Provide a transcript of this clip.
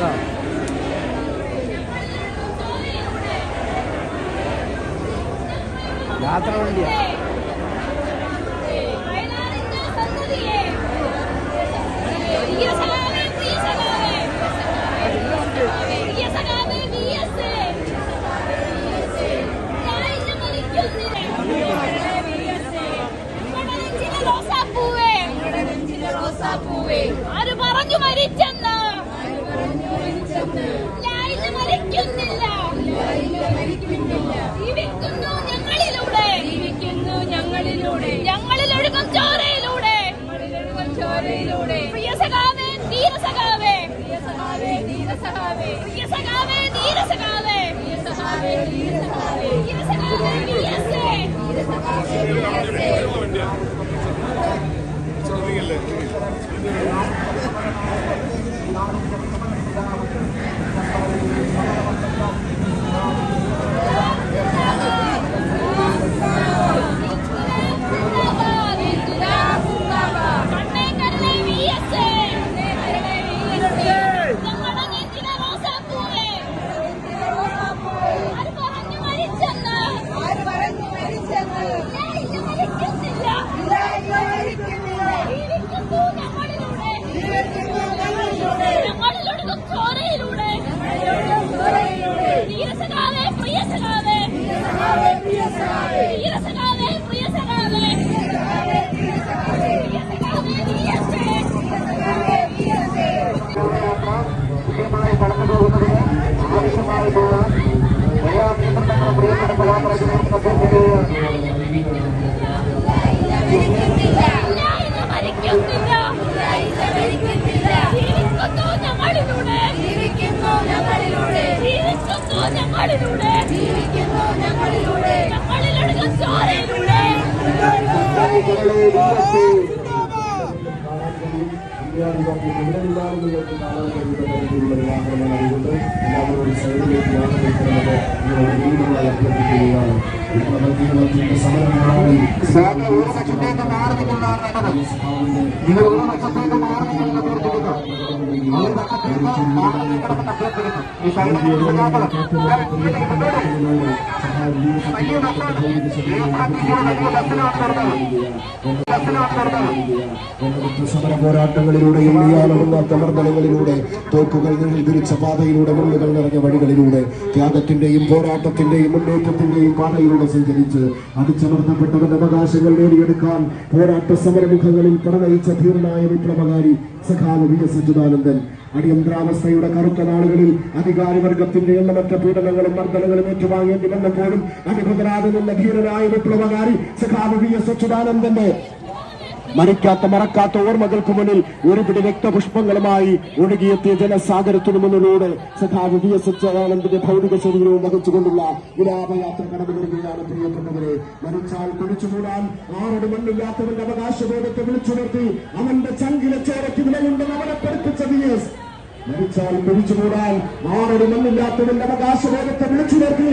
കേട്ടോ യാത്ര വണ്ടിയാണ് ചോരയിലൂടെ പ്രിയ സഖാവേ ധീര സഖാവേ. പ്രിയ സഖാവേ ധീര സഖാവേ പ്രിയ സഖാവേ. ധീര സഖാവേ പ്രിയ സഖാവേ ധീര സഖാവേ ധീര സഖാവേ. വി എസ് കലാപ്രതിനിധികൾ ജീവിക്കുന്നു ഞങ്ങളിലൂടെ ജീവിക്കുന്നു ഞങ്ങളിലൂടെ ജീവിക്കുന്നു ഞങ്ങളിലൂടെ ഞങ്ങളിലൊഴുകും ചോരയിലൂടെ സമര പോരാട്ടങ്ങളിലൂടെയും ഇയാളുന്ന തമർദലങ്ങളിലൂടെ തോക്കുകൾ തിരിച്ച പാതയിലൂടെ മുള്ളുകൾ നിറഞ്ഞ വഴികളിലൂടെ ത്യാഗത്തിന്റെയും പോരാട്ടത്തിന്റെയും മുന്നേറ്റത്തിന്റെയും പാതയിലൂടെ സഞ്ചരിച്ച് അടിച്ചമർത്തപ്പെട്ടവരുടെ അവകാശങ്ങൾ നേടിയെടുക്കാൻ പോരാട്ട സമരമുഖങ്ങളിൽ പ്രണയിച്ച ധീരനായ വിപ്ലവകാരി സഖാവ് വി എസ് അച്യുതാനന്ദൻ. അടിയന്തരാവസ്ഥയുടെ കറുത്ത നാളുകളിൽ അധികാരവർഗത്തിന്റെ എണ്ണമറ്റ പീഡനങ്ങളും മർദ്ദനങ്ങളും ഏറ്റുവാങ്ങേണ്ടി വന്നപ്പോഴും അനുഭവരാതെ നിന്ന ധീരനായ വിപ്ലവകാരി സഖാവ് വി എസ് അച്യുതാനന്ദന്റെ മരിക്കാത്ത മറക്കാത്ത ഓർമ്മകൾക്ക് മുന്നിൽ ഒരുപിടി രക്തപുഷ്പങ്ങളുമായി ഒഴുകിയെത്തിയ ജനസാഗരത്തിന് മുന്നിലൂടെ സഖാവ് വി എസ് ഭൗതിക ശരീരവും വഹിച്ചുകൊണ്ടുള്ള വിലാപയാത്ര കടന്നുകൊള്ളുകയാണ് പ്രിയപ്പെട്ടവരെ. മരിച്ചാൽ കുടിച്ചുകൂടാൻ ആരുടെ മണ്ണില്ലാത്തവന്റെ അവകാശബോധത്തെ വിളിച്ചുണർത്തി അവന്റെ ചങ്കിലെ ചേരക്ക് വിലയുണ്ടെന്ന് അവനെ പഠിപ്പിച്ച വി എസ്. മരിച്ചാൽ പിടിച്ചുകൂടാൻ ആരൊരു മണ്ണില്ലാത്തതിന്റെ അവകാശബോധത്തെ വിളിച്ചു നിർത്തി.